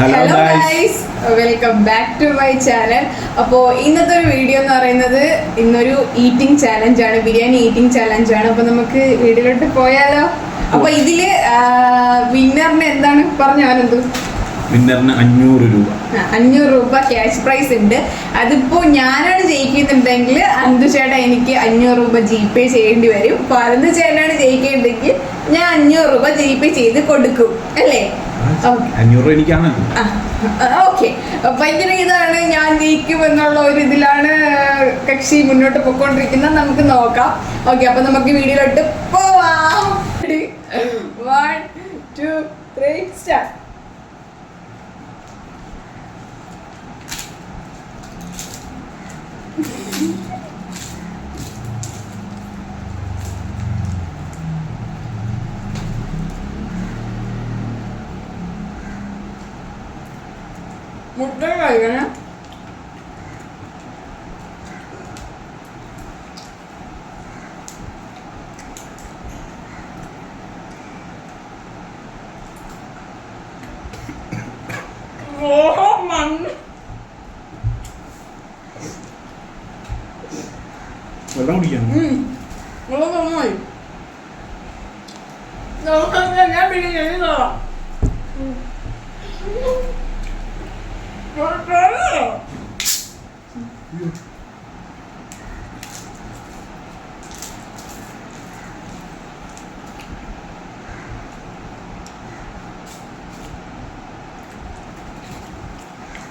Hello guys welcome back to my channel അപ്പോ ഇന്നത്തെ ഒരു വീഡിയോ എന്ന് പറയുന്നത് ഇന്നൊരു ഈറ്റിംഗ് ചാലഞ്ച് ആണ് ബിരിയാണി ഈറ്റിംഗ് ചാലഞ്ച് ആണ്. അപ്പോൾ നമുക്ക് വീഡിയോയിലോട്ട് പോയാലോ? അപ്പൊ ഇതിൽ വിന്നറിന് എന്താണ്? പറഞ്ഞു അവനെന്ത് വിന്നറിന് അഞ്ഞൂറ് രൂപ. അഞ്ഞൂറ് രൂപ ക്യാഷ് പ്രൈസ് ഉണ്ട്. അതിപ്പോ ഞാനാണ് ജയിക്കുന്നുണ്ടെങ്കിൽ അന്തു ചേട്ടാ എനിക്ക് അഞ്ഞൂറ് രൂപ ജി പേ ചെയ്യേണ്ടി വരും. അപ്പൊ അന്തു ചേട്ടനാണ് അഞ്ഞൂറ് രൂപ ജി പേ ചെയ്ത് കൊടുക്കും അല്ലേ? ഓക്കെ അഞ്ഞൂറ് രൂപ എനിക്കാണല്ലോ ഓക്കെ ഭയങ്കര ഇതാണ് ഞാൻ ജയിക്കും എന്നുള്ള ഒരു ഇതിലാണ് കക്ഷി മുന്നോട്ട് പോയിക്കൊണ്ടിരിക്കുന്നത്. നമുക്ക് നോക്കാം. ഓക്കെ അപ്പൊ നമുക്ക് വീഡിയോയിലോട്ട് പോവാം. One two three start Thank കഴിക്കണം ഓ മണ്ണ് വെള്ളം കുടിക്കണം ഉം. മുളക് നന്നായി. നോക്കണ്ട, ഞാൻ പിന്നെ ചെയ്തോളാം.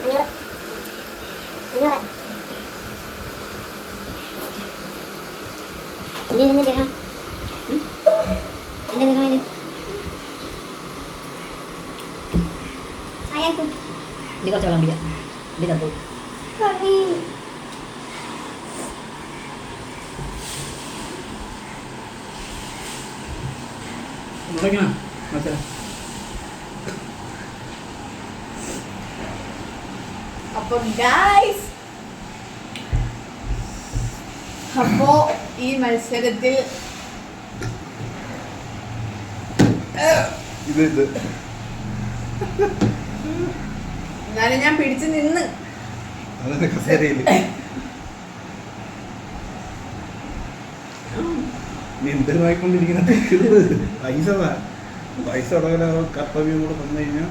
ini ini deh ini. Deh hmm? ini ayahku. Ini kau calon dia dia tak tahu kami Mereka nggak? Masalah. അപ്പൊ ഗായ്സ് അപ്പോ ഈ മത്സരത്തിൽ എന്നാലും ഞാൻ പിടിച്ചു നിന്ന്. അതെ കസേരയിൽ. നീ എന്തൊരു വായിക്കൊണ്ടിരിക്കുന്ന പൈസ. പൈസ ഉടനെ കർത്തവ്യം കൂടെ തന്നു കഴിഞ്ഞാൽ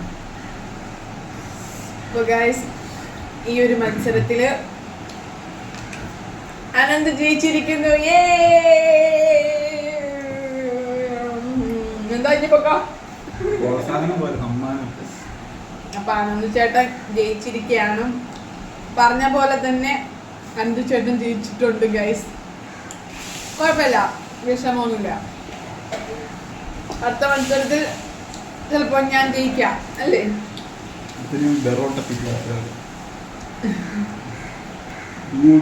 ഈ ഒരു മത്സരത്തിൽ അനന്ത് ജയിച്ചിരിക്കുന്നു! എന്താ അപ്പൊ അനന്ത് ചേട്ടൻ ജയിച്ചിരിക്കുകയാണ്. പറഞ്ഞ പോലെ തന്നെ അനന്ത് ചേട്ടൻ ജയിച്ചിട്ടുണ്ട് ഗൈസ് കുഴപ്പമില്ല. വിഷമമൊന്നുമില്ല. അടുത്ത മത്സരത്തിൽ ചിലപ്പോൾ ഞാൻ ജയിക്കാം അല്ലേ?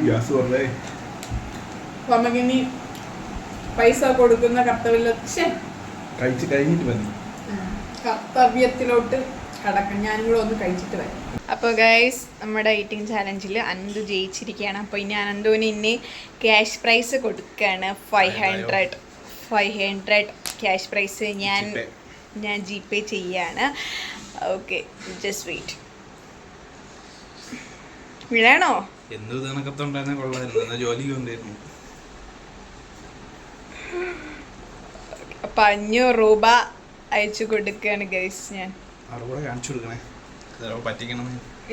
ഗ്യാസ് പറഞ്ഞേ അപ്പൊ പൈസ കൊടുക്കുന്ന കർത്തവ്യ കഴിച്ച് കഴിഞ്ഞിട്ട് മതി. കർത്തവ്യത്തിലോട്ട് കടക്കാം ഞാനും കൂടെ ഒന്ന് കഴിച്ചിട്ട് വരാം. അപ്പോൾ ഗൈസ് നമ്മുടെ ഈറ്റിംഗ് ചാലഞ്ചിൽ അനന്തു ജയിച്ചിരിക്കുകയാണ്. അപ്പോൾ ഇനി അനന്തുവിന് ഇനി ക്യാഷ് പ്രൈസ് കൊടുക്കുകയാണ് five hundred five hundred cash prize ഞാൻ ഞാൻ ജി പേ ചെയ്യാണ്. ഓക്കെ ജസ്റ്റ് വെയിറ്റ് വിളയാണോ? എന്ത് കണക്കത്തുണ്ടായിരുന്നെ കൊള്ളായിരുന്നു. എന്നാ ജോലിക്ക് കൊണ്ടായിരുന്നു അപ്പൊ അഞ്ഞൂറ് രൂപ അയച്ചു കൊടുക്കുകയാണ് ഗൈസ് ഞാൻ. അവിടെ കാണിച്ചു കൊടുക്കണേ. പറ്റിക്കണം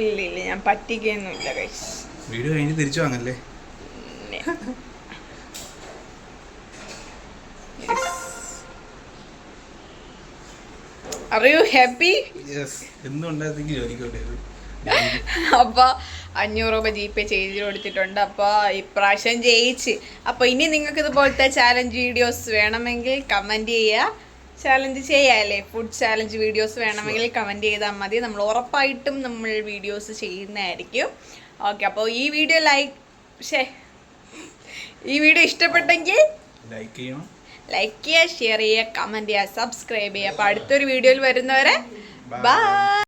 ഇല്ല ഇല്ല ഞാൻ പറ്റിക്കൊന്നുമില്ല ഗൈസ്. വീട് കഴിഞ്ഞ് തിരിച്ചു വാങ്ങല്ലേ? ഹാപ്പി യെസ് എന്നും ഉണ്ടായിരുന്നെങ്കിൽ ജോലിക്ക് കൊണ്ടായിരുന്നു അപ്പോൾ അഞ്ഞൂറ് രൂപ ജി പേ ചെയ്ത് കൊടുത്തിട്ടുണ്ട്. അപ്പോൾ ഇപ്രാവശ്യം ജയിച്ച്. അപ്പോൾ ഇനി നിങ്ങൾക്ക് ഇതുപോലത്തെ ചാലഞ്ച് വീഡിയോസ് വേണമെങ്കിൽ കമന്റ് ചെയ്യുക ചാലഞ്ച് ചെയ്യാല്ലേ? ഫുഡ് ചാലഞ്ച് വീഡിയോസ് വേണമെങ്കിൽ കമന്റ് ചെയ്താൽ മതി. നമ്മൾ ഉറപ്പായിട്ടും നമ്മൾ വീഡിയോസ് ചെയ്യുന്നതായിരിക്കും. ഓക്കെ അപ്പോൾ ഈ വീഡിയോ ലൈക്ക് ഷേ ഈ വീഡിയോ ഇഷ്ടപ്പെട്ടെങ്കിൽ ലൈക്ക് ചെയ്യണം. ലൈക്ക് ചെയ്യുക ഷെയർ ചെയ്യുക കമന്റ് ചെയ്യുക സബ്സ്ക്രൈബ് ചെയ്യുക. അപ്പോൾ അടുത്തൊരു വീഡിയോയിൽ വരുന്നവരെ. ബൈ